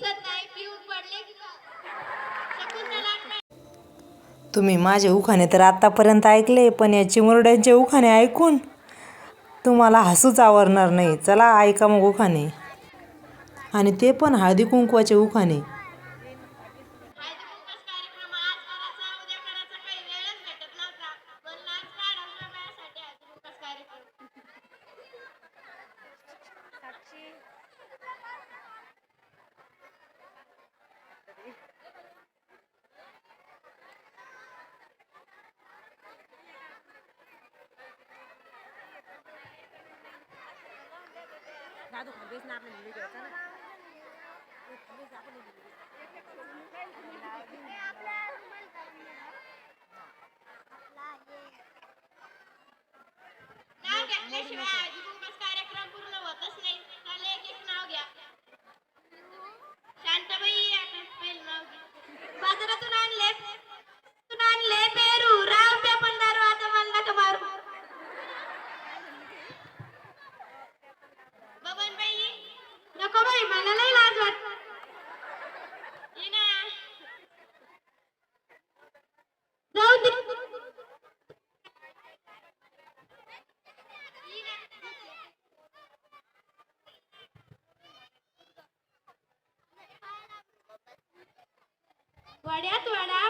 दिसत नाही पिऊन पडले की तुम्ही माझे उखाणे तर आत्तापर्यंत ऐकले पण या चिमुरड्यांचे उखाणे ऐकून तुम्हाला हसूच आवरणार नाही. चला ऐका मग उखाणे. आणि ते पण हळदी कुंकवाचे उखाणे हळदी कुंकवाचा कार्यक्रम आज करायचा, उद्या करायचा, काही वेळच भेटत नव्हता. म्हणलं आज काढावं बायासाठी हळदी कुंकवाचा कार्यक्रम. नाव घेतल्याशिवाय हळदी कुंकवाचा कार्यक्रम पूर्ण होतच नाही. चला एक एक नाव घ्या. शांताबाई आता पहिलं नाव घ्या. बाजारातून आणले पेरू राव पे पण दारू आता मला नका मारू बबनबाई नको बाई मला लई लाज वाटत ये ना जाऊ दे ये ना. वड्यात वडा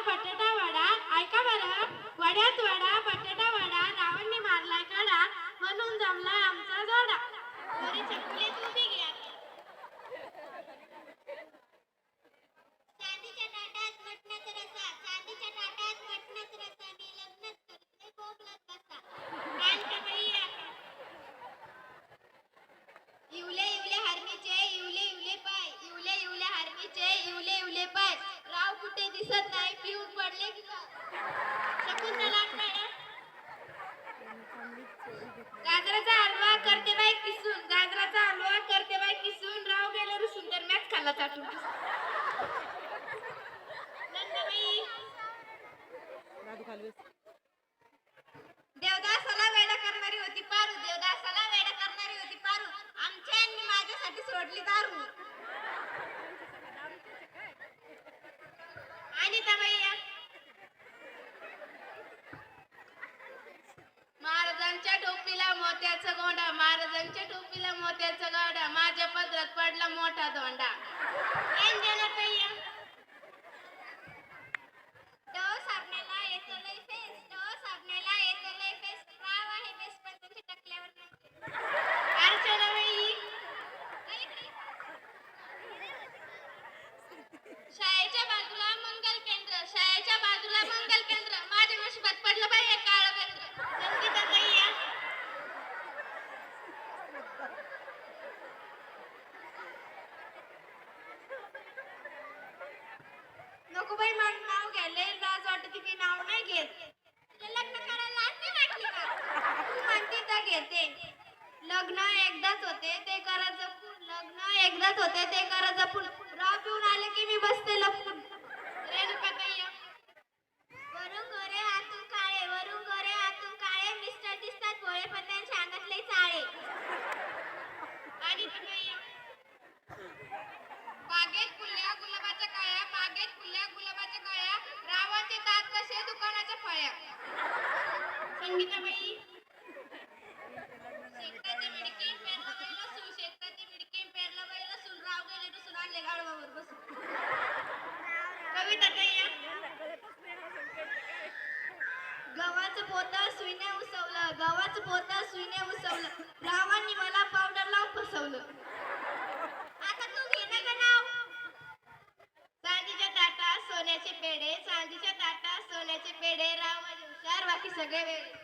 कुठे दिसत नाही पिऊन पडले. की शकुंतला गाजराचा हलवा करते बाई किसून गाजराचा हलवा करते बाई किसून. राव गेले रुसून तर मॅच खाल्ला चाटून. देवदासाला वेडा करणारी होती पारू देवदासाला वेडा करणारी होती पारू. आमच्या यांनी माझ्यासाठी सोडली दारू. अनिता भैया महाराजांच्या टोपीला मोत्याचा गोंडा महाराजांच्या टोपीला मोत्याचा गोंडा. माझ्या पदरात पडला मोठा धोंडा. नको बाई माझं नाव घ्यायला लाज वाटत मी नाव नाही घेत. तुला लग्न करायला लाज नाही वाटली का? तू म्हणते तर घेते. लग्न एकदाच होते ते करायचं जपून लग्न एकदाच होते ते करा सुईने उसवलं गव्हाच पोतं सुईने उसवलं रावांनी मला पावडर लावून फसवलं. आता तू घे ना नाव? चांदीच्या ताटा सोन्याचे पेढे चांदीच्या ताटा सोन्याचे पेढे राव माझे हुशार बाकी सगळे वेळे.